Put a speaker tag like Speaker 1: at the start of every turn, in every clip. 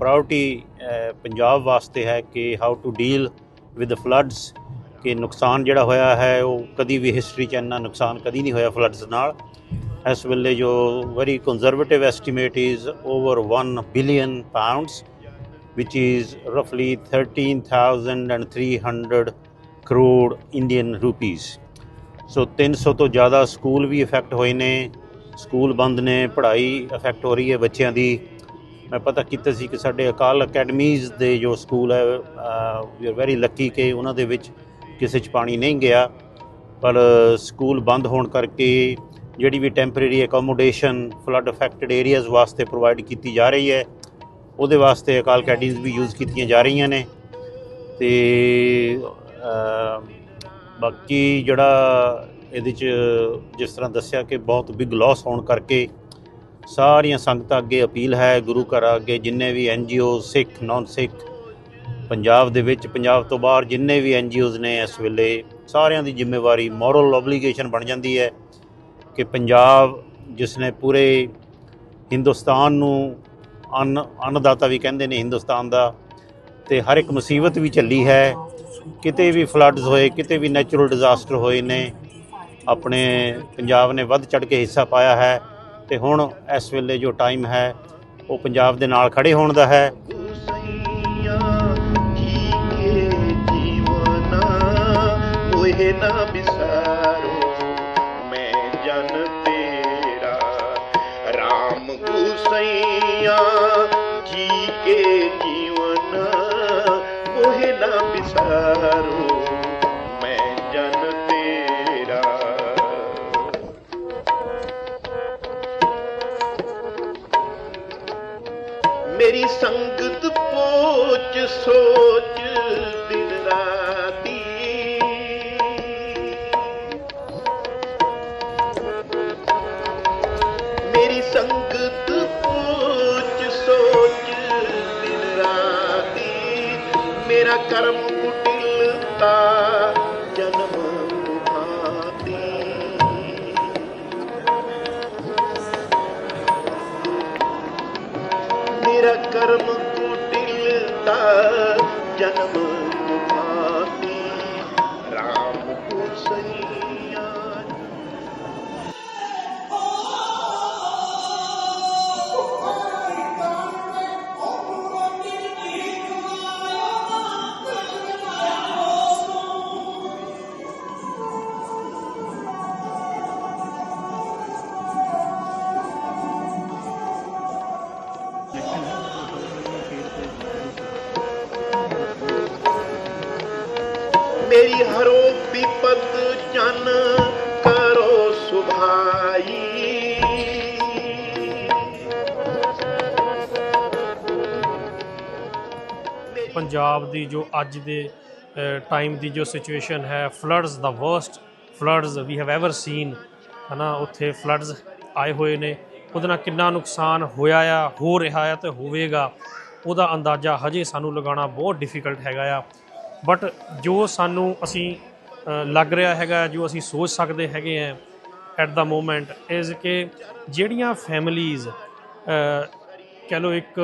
Speaker 1: Number 1 priority Punjab ਵਾਸਤੇ ਹੈ ਕਿ how to deal with floods ਕਿ ਨੁਕਸਾਨ ਜਿਹੜਾ ਹੋਇਆ ਹੈ ਉਹ ਕਦੀ ਵੀ ਹਿਸਟਰੀ 'ਚ ਇੰਨਾ ਨੁਕਸਾਨ ਕਦੀ ਨਹੀਂ ਹੋਇਆ ਫਲੱਡਸ ਨਾਲ। ਇਸ ਵੇਲੇ ਜੋ very conservative estimate is over 1 billion pounds which is roughly 13,300 crore Indian rupees. So 300 ਤੋਂ ਜ਼ਿਆਦਾ ਸਕੂਲ ਵੀ ਇਫੈਕਟ ਹੋਏ ਨੇ। ਸਕੂਲ ਬੰਦ ਨੇ ਪੜ੍ਹਾਈ ਇਫੈਕਟ ਹੋ ਰਹੀ ਹੈ ਬੱਚਿਆਂ ਦੀ। ਮੈਂ ਪਤਾ ਕੀਤਾ ਸੀ ਕਿ ਸਾਡੇ ਅਕਾਲ ਅਕੈਡਮੀਜ਼ ਦੇ ਜੋ ਸਕੂਲ ਹੈ ਵੀ ਆਰ ਵੈਰੀ ਲੱਕੀ ਕਿ ਉਹਨਾਂ ਦੇ ਵਿੱਚ ਕਿਸੇ 'ਚ ਪਾਣੀ ਨਹੀਂ ਗਿਆ। ਪਰ ਸਕੂਲ ਬੰਦ ਹੋਣ ਕਰਕੇ ਜਿਹੜੀ ਵੀ temporary accommodation flood affected areas ਵਾਸਤੇ ਪ੍ਰੋਵਾਈਡ ਕੀਤੀ ਜਾ ਰਹੀ ਹੈ, ਉਹਦੇ ਵਾਸਤੇ ਅਕਾਲ ਅਕੈਡਮੀਜ਼ ਵੀ ਯੂਜ਼ ਕੀਤੀਆਂ ਜਾ ਰਹੀਆਂ ਨੇ। ਤੇ ਬਾਕੀ ਜਿਹੜਾ ਇਹਦੇ ਚ ਜਿਸ ਤਰ੍ਹਾਂ ਦੱਸਿਆ ਕਿ ਬਹੁਤ ਬਿਗ ਲਾਸ ਹੋਣ ਕਰਕੇ ਸਾਰੀਆਂ ਸੰਗਤਾਂ ਅੱਗੇ ਅਪੀਲ ਹੈ, ਗੁਰੂ ਘਰ ਅੱਗੇ ਜਿੰਨੇ ਵੀ ਐਨਜੀਓ ਸਿੱਖ ਨਾਨ ਸਿੱਖ ਪੰਜਾਬ ਦੇ ਵਿੱਚ, ਪੰਜਾਬ ਤੋਂ ਬਾਹਰ ਜਿੰਨੇ ਵੀ ਐਨਜੀਓਜ਼ ਨੇ ਇਸ ਵੇਲੇ, ਸਾਰਿਆਂ ਦੀ ਜ਼ਿੰਮੇਵਾਰੀ ਮੋਰਲ ਓਬਲੀਗੇਸ਼ਨ ਬਣ ਜਾਂਦੀ ਹੈ ਕਿ ਪੰਜਾਬ ਜਿਸ ਨੇ ਪੂਰੇ ਹਿੰਦੁਸਤਾਨ ਨੂੰ ਅੰਨ, ਅੰਨਦਾਤਾ ਵੀ ਕਹਿੰਦੇ ਨੇ ਹਿੰਦੁਸਤਾਨ ਦਾ, ਤੇ ਹਰ ਇੱਕ ਮੁਸੀਬਤ ਵੀ ਚੱਲੀ ਹੈ, ਕਿਤੇ ਵੀ ਫਲੱਡਸ ਹੋਏ, ਕਿਤੇ ਵੀ ਨੈਚੁਰਲ ਡਿਜ਼ਾਸਟਰ ਹੋਏ ਨੇ, ਆਪਣੇ ਪੰਜਾਬ ਨੇ ਵੱਧ ਚੜ ਕੇ ਹਿੱਸਾ ਪਾਇਆ ਹੈ। ਤੇ ਹੁਣ ਇਸ ਵੇਲੇ ਜੋ ਟਾਈਮ ਹੈ, ਉਹ ਪੰਜਾਬ ਦੇ ਨਾਲ ਖੜੇ ਹੋਣ ਦਾ ਹੈ।
Speaker 2: ਨਾ ਮੇਰੀ ਸੰਗਤ ਪੋਚ ਸੋਚ ਦਿਨ ਰਾਤੀ। ਮੇਰੀ ਸੰਗਤ ਪੋਚ ਸੋਚ ਦਿਨ ਰਾਤੀ। ਮੇਰਾ ਕਰਮ ਕੁਟਿਲਤਾ ਮੇਰੀ ਹਰੋ ਵਿਪਤ ਜਨ ਕਰੋ ਸੁਭਾਈ।
Speaker 3: ਪੰਜਾਬ ਦੀ ਜੋ ਅੱਜ ਦੇ ਟਾਈਮ ਦੀ ਜੋ ਸਿਚੁਏਸ਼ਨ ਹੈ floods the worst floods we have ever seen ਹਨਾ, ਉੱਥੇ ਫਲੱਡਸ ਆਏ ਹੋਏ ਨੇ। ਉਹਦੇ ਨਾਲ ਕਿੰਨਾ ਨੁਕਸਾਨ ਹੋਇਆ ਆ, ਹੋ ਰਿਹਾ ਆ ਤੇ ਹੋਵੇਗਾ। ਉਹਦਾ ਅੰਦਾਜ਼ਾ ਹਜੇ ਸਾਨੂੰ ਲਗਾਉਣਾ ਬਹੁਤ ਡਿਫਿਕਲਟ ਹੈਗਾ ਆ। ਬਟ ਜੋ ਸਾਨੂੰ ਅਸੀਂ ਲੱਗ ਰਿਹਾ ਹੈਗਾ, ਜੋ ਅਸੀਂ ਸੋਚ ਸਕਦੇ ਹੈਗੇ ਆ ਐਟ ਦਾ ਮੋਮੈਂਟ ਇਜ਼ ਕਿ ਜਿਹੜੀਆਂ ਫੈਮਲੀਜ਼ ਕਹਿ ਲਓ ਇੱਕ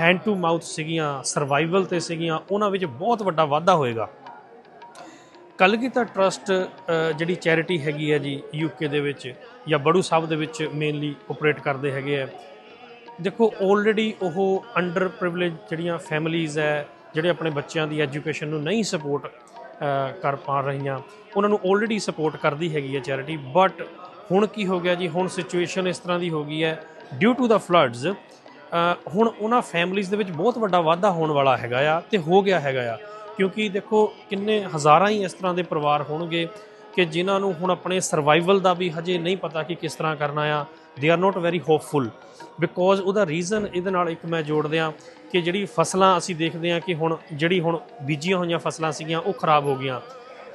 Speaker 3: ਹੈਂਡ ਟੂ ਮਾਊਥ ਸੀਗੀਆਂ ਸਰਵਾਈਵਲ ਤੇ ਸੀਗੀਆਂ, ਉਹਨਾਂ ਵਿੱਚ ਬਹੁਤ ਵੱਡਾ ਵਾਧਾ ਹੋਏਗਾ। ਕਲਗੀਤਾ ਟਰਸਟ ਜਿਹੜੀ ਚੈਰਿਟੀ ਹੈਗੀ ਹੈ ਜੀ ਯੂਕੇ ਦੇ ਵਿੱਚ ਜਾਂ ਬੜੂ ਸਾਹਿਬ ਦੇ ਵਿੱਚ ਮੇਨਲੀ ਆਪਰੇਟ ਕਰਦੇ ਹੈਗੇ ਆ। ਦੇਖੋ ਆਲਰੇਡੀ ਉਹ ਅੰਡਰ ਪ੍ਰਿਵਿਲੇਜ ਜਿਹੜੀਆਂ ਫੈਮਲੀਆਂ ਹੈ ਜਿਹੜੇ ਆਪਣੇ ਬੱਚਿਆਂ ਦੀ ਐਜੂਕੇਸ਼ਨ ਨੂੰ ਨਹੀਂ ਸਪੋਰਟ ਕਰ ਪਾ ਰਹੀਆਂ, ਉਹਨਾਂ ਨੂੰ ਆਲਰੇਡੀ ਸਪੋਰਟ ਕਰਦੀ ਹੈਗੀ ਹੈ ਚੈਰਿਟੀ ਬਟ ਹੁਣ ਕੀ ਹੋ ਗਿਆ ਜੀ? ਹੁਣ ਸਿਚੁਏਸ਼ਨ ਇਸ ਤਰ੍ਹਾਂ ਦੀ ਹੋ ਗਈ ਹੈ ਡਿਊ ਟੂ ਦਾ ਫਲੱਡਸ ਹੁਣ ਉਹਨਾਂ ਫੈਮਲੀਆਂ ਦੇ ਵਿੱਚ ਬਹੁਤ ਵੱਡਾ ਵਾਧਾ ਹੋਣ ਵਾਲਾ ਹੈਗਾ ਆ ਤੇ ਹੋ ਗਿਆ ਹੈਗਾ ਆ। ਕਿਉਂਕਿ ਦੇਖੋ, ਕਿੰਨੇ ਹਜ਼ਾਰਾਂ ਹੀ ਇਸ ਤਰ੍ਹਾਂ ਦੇ ਪਰਿਵਾਰ ਹੋਣਗੇ ਕਿ ਜਿਨ੍ਹਾਂ ਨੂੰ ਹੁਣ ਆਪਣੇ ਸਰਵਾਈਵਲ ਦਾ ਵੀ ਹਜੇ ਨਹੀਂ ਪਤਾ ਕਿ ਕਿਸ ਤਰ੍ਹਾਂ ਕਰਨਾ ਆ they are not very hopeful because ਉਹਦਾ ਰੀਜ਼ਨ ਇਹਦੇ ਨਾਲ ਇੱਕ ਮੈਂ ਜੋੜ ਦਿਆਂ ਕਿ ਜਿਹੜੀ ਫਸਲਾਂ ਅਸੀਂ ਦੇਖਦੇ ਹਾਂ ਕਿ ਹੁਣ ਜਿਹੜੀ ਹੁਣ ਬੀਜੀਆਂ ਹੋਈਆਂ ਫਸਲਾਂ ਸੀਗੀਆਂ, ਉਹ ਖਰਾਬ ਹੋ ਗਈਆਂ।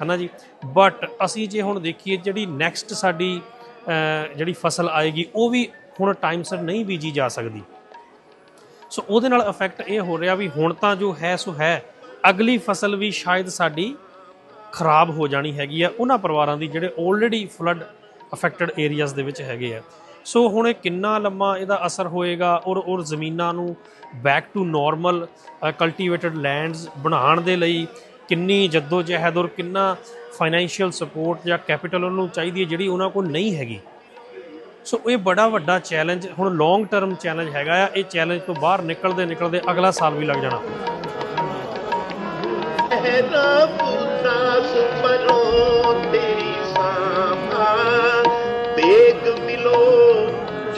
Speaker 3: ਹਨਾ ਜੀ? ਬਟ ਅਸੀਂ ਜੇ ਹੁਣ ਦੇਖੀਏ ਜਿਹੜੀ ਨੈਕਸਟ ਸਾਡੀ ਜਿਹੜੀ ਫਸਲ ਆਏਗੀ, ਉਹ ਵੀ ਹੁਣ ਟਾਈਮ ਸਿਰ ਨਹੀਂ ਬੀਜੀ ਜਾ ਸਕਦੀ। ਸੋ ਉਹਦੇ ਨਾਲ ਇਫੈਕਟ ਇਹ ਹੋ ਰਿਹਾ ਵੀ ਹੁਣ ਤਾਂ ਜੋ ਹੈ, ਸੋ ਹੈ। ਅਗਲੀ ਫਸਲ ਵੀ ਸ਼ਾਇਦ ਸਾਡੀ ਖਰਾਬ ਹੋ ਜਾਣੀ ਹੈਗੀ ਆ। ਉਹਨਾਂ ਪਰਿਵਾਰਾਂ ਦੀ ਜਿਹੜੇ ਆਲਰੇਡੀ ਫਲੱਡ ਅਫੈਕਟਡ ਏਰੀਆਜ਼ ਦੇ ਵਿੱਚ ਹੈਗੇ ਆ। ਸੋ ਹੁਣ ਇਹ ਕਿੰਨਾ ਲੰਮਾ ਇਹਦਾ ਅਸਰ ਹੋਏਗਾ ਔਰ ਔਰ ਜ਼ਮੀਨਾਂ ਨੂੰ back to normal cultivated lands ਬਣਾਉਣ ਦੇ ਲਈ ਕਿੰਨੀ ਜਹਿਦ ਔਰ ਕਿੰਨਾ ਫਾਈਨੈਂਸ਼ੀਅਲ ਸਪੋਰਟ ਜਾਂ ਕੈਪੀਟਲ ਉਹਨੂੰ ਚਾਹੀਦੀ ਹੈ ਜਿਹੜੀ ਉਹਨਾਂ ਕੋਲ ਨਹੀਂ ਹੈਗੀ। ਸੋ ਇਹ ਬੜਾ ਵੱਡਾ ਚੈਲੰਜ ਹੁਣ ਲੌਂਗ ਟਰਮ ਚੈਲੰਜ ਹੈਗਾ ਆ। ਇਹ ਚੈਲੰਜ ਤੋਂ ਬਾਹਰ ਨਿਕਲਦੇ ਨਿਕਲਦੇ ਅਗਲਾ ਸਾਲ ਵੀ ਲੱਗ ਜਾਣਾ।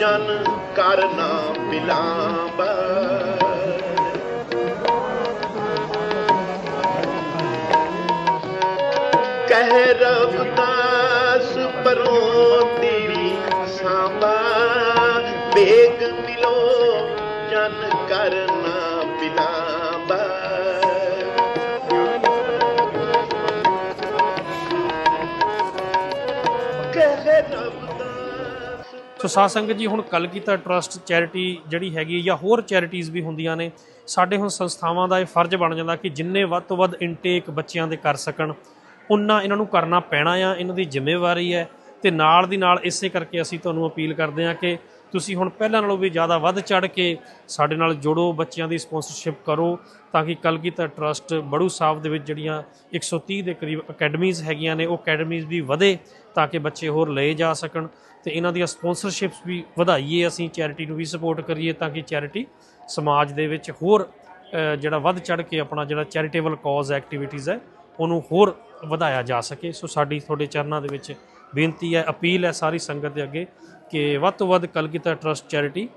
Speaker 2: ਜਨ ਕਰਨਾ ਬਿਲਾਂਬਾ। ਕਹਿ ਰੱਬ ਦਾਸ ਪਰੋਂ
Speaker 3: ਸੋ ਸਾਧ ਸੰਗਤ ਜੀ, ਹੁਣ ਕਲਗੀਧਰ ਟਰਸਟ ਚੈਰਿਟੀ ਜਿਹੜੀ ਹੈਗੀ ਜਾਂ ਹੋਰ ਚੈਰਿਟੀਜ਼ ਵੀ ਹੁੰਦੀਆਂ ਨੇ, ਸਾਡੇ ਹੁਣ ਸੰਸਥਾਵਾਂ ਦਾ ਇਹ ਫਰਜ਼ ਬਣ ਜਾਂਦਾ ਕਿ ਜਿੰਨੇ ਵੱਧ ਤੋਂ ਵੱਧ ਇਨਟੇਕ ਬੱਚਿਆਂ ਦੇ ਕਰ ਸਕਣ, ਉਨਾ ਇਹਨਾਂ ਨੂੰ ਕਰਨਾ ਪੈਣਾ ਆ, ਇਹਨਾਂ ਦੀ ਜ਼ਿੰਮੇਵਾਰੀ ਹੈ ਤੇ ਨਾਲ ਦੀ ਨਾਲ ਇਸੇ ਕਰਕੇ ਅਸੀਂ ਤੁਹਾਨੂੰ ਅਪੀਲ ਕਰਦੇ ਹਾਂ ਕਿ ਤੁਸੀਂ ਹੁਣ ਪਹਿਲਾਂ ਨਾਲੋਂ ਵੀ ਜ਼ਿਆਦਾ ਵੱਧ ਚੜ ਕੇ ਸਾਡੇ ਨਾਲ ਜੁੜੋ, ਬੱਚਿਆਂ ਦੀ ਸਪਾਂਸਰਸ਼ਿਪ ਕਰੋ, ਤਾਂ ਕਿ ਕਲਗੀਧਰ ਟਰਸਟ ਬੜੂ ਸਾਹਿਬ ਦੇ ਵਿੱਚ ਜਿਹੜੀਆਂ 130 ਦੇ ਕਰੀਬ ਅਕੈਡਮੀਜ਼ ਹੈਗੀਆਂ ਨੇ, ਉਹ ਅਕੈਡਮੀਜ਼ ਵੀ ਵਧੇ ਤਾਂ ਕਿ ਬੱਚੇ ਹੋਰ ਲਏ ਜਾ ਸਕਣ ਤੇ ਇਹਨਾਂ ਦੀਆਂ ਸਪਾਂਸਰਸ਼ਿਪਸ ਵੀ ਵਧਾਈਏ, ਅਸੀਂ ਚੈਰਿਟੀ ਨੂੰ ਵੀ ਸਪੋਰਟ ਕਰੀਏ ਤਾਂ ਕਿ ਚੈਰਿਟੀ ਸਮਾਜ ਦੇ ਵਿੱਚ ਹੋਰ ਜਿਹੜਾ ਵੱਧ ਚੜ ਕੇ ਆਪਣਾ ਜਿਹੜਾ ਚੈਰੀਟੇਬਲ ਕਾਜ਼ ਐਕਟੀਵਿਟੀਜ਼ ਹੈ, ਉਹਨੂੰ ਹੋਰ ਵਧਾਇਆ ਜਾ ਸਕੇ। ਸੋ ਸਾਡੀ ਤੁਹਾਡੇ ਚਰਨਾਂ ਦੇ ਵਿੱਚ ਬੇਨਤੀ ਹੈ, ਅਪੀਲ ਹੈ ਸਾਰੀ ਸੰਗਤ ਦੇ ਅੱਗੇ ਕਿ ਵੱਧ ਤੋਂ ਵੱਧ ਕਲਗੀਧਰ ਟਰਸਟ ਚੈਰਿਟੀ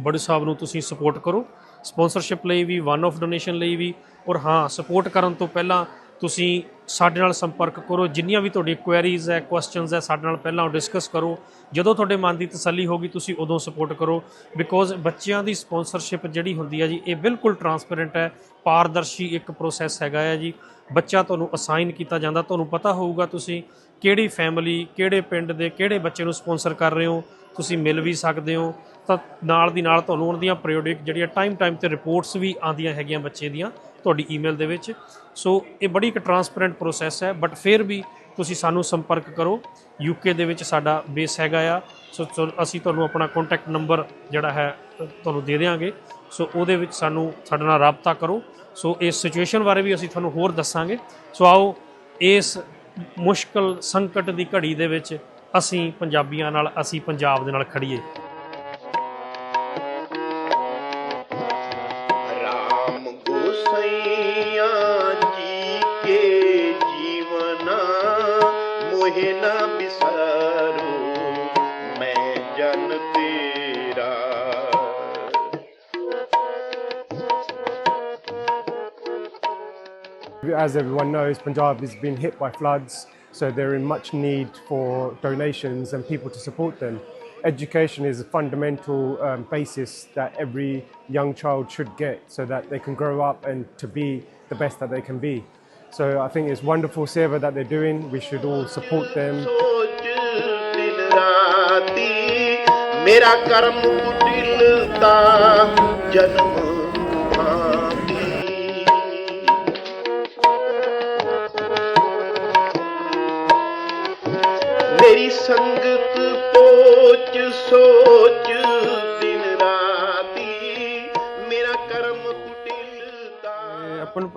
Speaker 3: ਬੜੇ ਸਾਹਿਬ ਨੂੰ ਤੁਸੀਂ ਸਪੋਰਟ ਕਰੋ। ਸਪਾਂਸਰਸ਼ਿਪ ਲਈ ਵੀ ਵਨ ਆਫ ਡੋਨੇਸ਼ਨ ਲਈ ਵੀ ਔਰ ਹਾਂ, ਸਪੋਰਟ ਕਰਨ ਤੋਂ ਪਹਿਲਾਂ ਤੁਸੀਂ ਸਾਡੇ ਨਾਲ ਸੰਪਰਕ ਕਰੋ, ਜਿੰਨੀਆਂ ਵੀ ਤੁਹਾਡੀ ਕੁਐਰੀਜ਼ ਹੈ ਕੁਐਸਚਨਸ ਹੈ, ਸਾਡੇ ਨਾਲ ਪਹਿਲਾਂ ਉਹ ਡਿਸਕਸ ਕਰੋ। ਜਦੋਂ ਤੁਹਾਡੇ ਮਨ ਦੀ ਤਸੱਲੀ ਹੋਗੀ ਤੁਸੀਂ ਉਦੋਂ ਸਪੋਰਟ ਕਰੋ। ਬਿਕੋਜ਼ ਬੱਚਿਆਂ ਦੀ ਸਪਾਂਸਰਸ਼ਿਪ ਜਿਹੜੀ ਹੁੰਦੀ ਹੈ ਜੀ, ਇਹ ਬਿਲਕੁਲ ਟਰਾਂਸਪੇਰੈਂਟ ਹੈ। ਪਾਰਦਰਸ਼ੀ ਇੱਕ ਪ੍ਰੋਸੈਸ ਹੈਗਾ ਹੈ ਜੀ। ਬੱਚਾ ਤੁਹਾਨੂੰ ਅਸਾਈਨ ਕੀਤਾ ਜਾਂਦਾ, ਤੁਹਾਨੂੰ ਪਤਾ ਹੋਊਗਾ ਤੁਸੀਂ ਕਿਹੜੀ ਫੈਮਿਲੀ ਕਿਹੜੇ ਪਿੰਡ ਦੇ, ਕਿਹੜੇ ਬੱਚੇ ਨੂੰ ਸਪਾਂਸਰ ਕਰ ਰਹੇ ਹੋ। ਤੁਸੀਂ ਮਿਲ ਵੀ ਸਕਦੇ ਹੋ। ਤਾਂ ਨਾਲ ਦੀ ਨਾਲ ਤੁਹਾਨੂੰ ਉਹਨਾਂ ਦੀਆਂ ਪੀਰੀਓਡਿਕ ਜਿਹੜੀਆਂ ਟਾਈਮ ਟਾਈਮ ਤੇ ਰਿਪੋਰਟਸ ਵੀ ਆਉਂਦੀਆਂ ਹੈਗੀਆਂ ਬੱਚੇ ਦੀਆਂ। ਤੁਹਾਡੀ ਈਮੇਲ ਦੇ ਵਿੱਚ। ਸੋ ਇਹ ਬੜੀ ਇੱਕ ਟਰਾਂਸਪੇਰੈਂਟ ਪ੍ਰੋਸੈਸ ਹੈ ਬਟ ਫਿਰ ਵੀ ਤੁਸੀਂ ਸਾਨੂੰ ਸੰਪਰਕ ਕਰੋ। ਯੂਕੇ ਦੇ ਵਿੱਚ ਸਾਡਾ ਬੇਸ ਹੈਗਾ ਆ। ਸੋ ਅਸੀਂ ਤੁਹਾਨੂੰ ਆਪਣਾ ਕੰਟੈਕਟ ਨੰਬਰ ਜਿਹੜਾ ਹੈ ਤੁਹਾਨੂੰ ਦੇ ਦੇਵਾਂਗੇ ਸੋ ਉਹਦੇ ਵਿੱਚ ਸਾਨੂੰ ਸਾਡੇ ਨਾਲ ਰਾਬਤਾ ਕਰੋ। ਸੋ ਇਸ ਸਿਚੁਏਸ਼ਨ ਬਾਰੇ ਵੀ ਅਸੀਂ ਤੁਹਾਨੂੰ ਹੋਰ ਦੱਸਾਂਗੇ। ਸੋ ਆਓ, ਇਸ ਮੁਸ਼ਕਲ ਸੰਕਟ ਦੀ ਘੜੀ ਦੇ ਵਿੱਚ ਅਸੀਂ ਪੰਜਾਬੀਆਂ ਨਾਲ, ਅਸੀਂ ਪੰਜਾਬ ਦੇ ਨਾਲ ਖੜੀਏ
Speaker 2: कहे ना मैं जन तेरा
Speaker 4: As everyone knows, Punjab has been hit by floods, so they're in much need for donations and people to support them. Education is a fundamental um, basis that every young child should get so that they can grow up and to be the best that they can be. So I think it's wonderful seva that they're doing. We should all support them.
Speaker 2: ਸੋਚ ਦਿਨ ਰਾਤੀ ਮੇਰਾ ਕਰਮ ਕੁਟਿਲਤਾ ਜਨਮ ਭਾਂਤੀ ਮੇਰੀ ਸੰਗਤ ਪੋਚ ਸੋਚ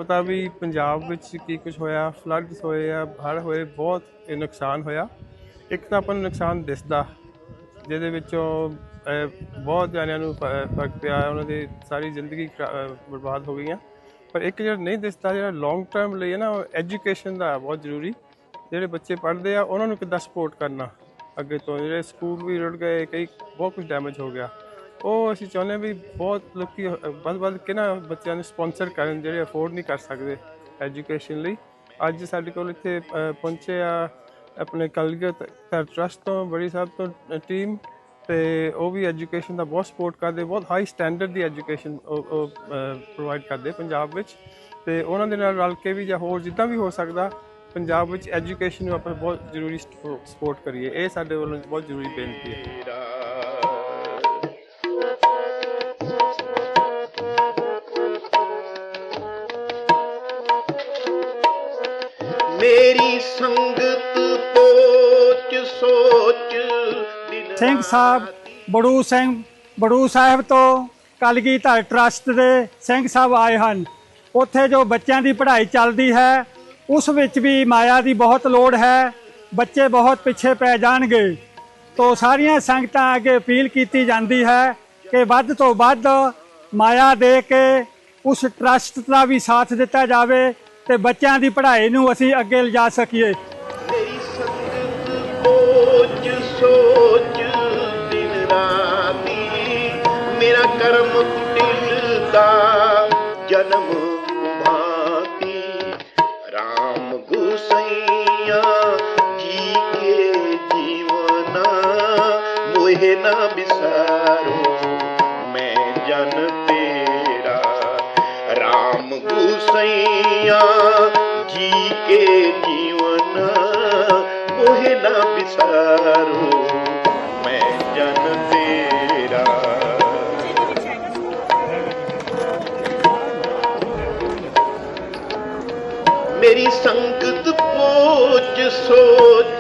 Speaker 5: ਪਤਾ ਵੀ ਪੰਜਾਬ ਵਿੱਚ ਕੀ ਕੁਝ ਹੋਇਆ ਫਲੱਡਸ ਹੋਏ ਆ ਹੜ੍ਹ ਹੋਏ ਬਹੁਤ ਇਹ ਨੁਕਸਾਨ ਹੋਇਆ। ਇੱਕ ਤਾਂ ਆਪਾਂ ਨੂੰ ਨੁਕਸਾਨ ਦਿਸਦਾ ਜਿਹਦੇ ਵਿੱਚੋਂ ਅਹ, ਬਹੁਤ ਜਣਿਆਂ ਨੂੰ ਫ- ਫ਼ਰਕ ਪਿਆ ਉਹਨਾਂ ਦੀ ਸਾਰੀ ਜ਼ਿੰਦਗੀ ਖਰਾ- ਅਹ, ਬਰਬਾਦ ਹੋ ਗਈਆਂ। ਪਰ ਇੱਕ ਜਿਹੜਾ ਨਹੀਂ ਦਿਸਦਾ ਜਿਹੜਾ ਲੌਂਗ ਟਰਮ ਲਈ ਹੈ ਨਾ ਐਜੂਕੇਸ਼ਨ ਦਾ ਬਹੁਤ ਜ਼ਰੂਰੀ। ਜਿਹੜੇ ਬੱਚੇ ਪੜ੍ਹਦੇ ਆ ਉਹਨਾਂ ਨੂੰ ਕਿੱਦਾਂ ਸਪੋਰਟ ਕਰਨਾ? ਅੱਗੇ ਤੋਂ ਜਿਹੜੇ ਸਕੂਲ ਵੀ ਰੁੜ ਗਏ ਕਈ ਬਹੁਤ ਕੁਝ ਡੈਮੇਜ ਹੋ ਗਿਆ। ਉਹ ਅਸੀਂ ਚਾਹੁੰਦੇ ਹਾਂ ਵੀ ਬਹੁਤ ਲੋਕੀ ਵੱਧ ਵੱਧ ਕੇ ਨਾ ਬੱਚਿਆਂ ਨੂੰ ਸਪਾਂਸਰ ਕਰਨ ਜਿਹੜੇ ਅਫੋਰਡ ਨਹੀਂ ਕਰ ਸਕਦੇ ਐਜੂਕੇਸ਼ਨ ਲਈ। ਅੱਜ ਸਾਡੇ ਕੋਲ ਇੱਥੇ ਪਹੁੰਚੇ ਆ ਆਪਣੇ ਕਲਗੀਧਰ ਟਰਸਟ ਤੋਂ ਬੜੀ ਸਾਹਿਬ ਤੋਂ ਟੀਮ ਤੇ ਉਹ ਵੀ ਐਜੂਕੇਸ਼ਨ ਦਾ ਬਹੁਤ ਸਪੋਰਟ ਕਰਦੇ, ਬਹੁਤ ਹਾਈ ਸਟੈਂਡਰਡ ਦੀ ਐਜੂਕੇਸ਼ਨ ਉਹ ਪ੍ਰੋਵਾਈਡ ਕਰਦੇ ਪੰਜਾਬ ਵਿੱਚ। ਤੇ ਉਹਨਾਂ ਦੇ ਨਾਲ ਰਲ ਕੇ ਵੀ ਜਾਂ ਹੋਰ ਜਿੱਦਾਂ ਵੀ ਹੋ ਸਕਦਾ, ਪੰਜਾਬ ਵਿੱਚ ਐਜੂਕੇਸ਼ਨ ਨੂੰ ਆਪਾਂ ਬਹੁਤ ਜ਼ਰੂਰੀ ਸਪੋਰਟ ਕਰੀਏ। ਇਹ ਸਾਡੇ ਵੱਲੋਂ ਬਹੁਤ ਜ਼ਰੂਰੀ ਬੇਨਤੀ ਹੈ।
Speaker 2: ਸੰਗਤ ਪੋਚ ਸੋਚ ਦਿਨ
Speaker 6: ਸਿੰਘ ਸਾਹਿਬ, ਬੜੂ ਸਿੰਘ, ਬੜੂ ਸਾਹਿਬ ਤੋਂ ਕਲਗੀਧਰ ਟਰਸਟ ਦੇ ਸਿੰਘ ਸਾਹਿਬ ਆਏ ਹਨ। ਉੱਥੇ ਜੋ ਬੱਚਿਆਂ ਦੀ ਪੜ੍ਹਾਈ ਚੱਲਦੀ ਹੈ, ਉਸ ਵਿੱਚ ਵੀ ਮਾਇਆ ਦੀ ਬਹੁਤ ਲੋੜ ਹੈ। ਬੱਚੇ ਬਹੁਤ ਪਿੱਛੇ ਪੈ ਜਾਣਗੇ। ਤੋਂ ਸਾਰੀਆਂ ਸੰਗਤਾਂ ਅੱਗੇ ਅਪੀਲ ਕੀਤੀ ਜਾਂਦੀ ਹੈ ਕਿ ਵੱਧ ਤੋਂ ਵੱਧ ਮਾਇਆ ਦੇ ਕੇ ਉਸ ਟਰਸਟ ਦਾ ਵੀ ਸਾਥ ਦਿੱਤਾ ਜਾਵੇ। ਤੇ ਬੱਚਿਆਂ ਦੀ ਪੜ੍ਹਾਈ ਨੂੰ ਅਸੀਂ ਅੱਗੇ ਲਿਜਾ ਸਕੀਏ।
Speaker 2: ਮੇਰੀ ਸੰਗਤ ਸੋਚ ਸੋਚ, ਦਿਨ ਰਾਤੀ ਮੇਰਾ ਕਰਮ ਕੁਟਿਲ ਦਾ ਜਨਮ ਭਾਤੀ। ਰਾਮ ਗੁਸਈਆ ਜੀ ਕੇ ਜੀਵਨਾ, ਮੋਹਿ ਨਾ ਬਿਸਾਰੋ ਜੀਵਨ ਮੋਹਿ ਨਾ ਬਿਸਾਰੋ ਮੈਂ ਜਨ ਤੇਰਾ ਮੇਰੀ ਸੰਗਤ ਪੋਚ ਸੋਚ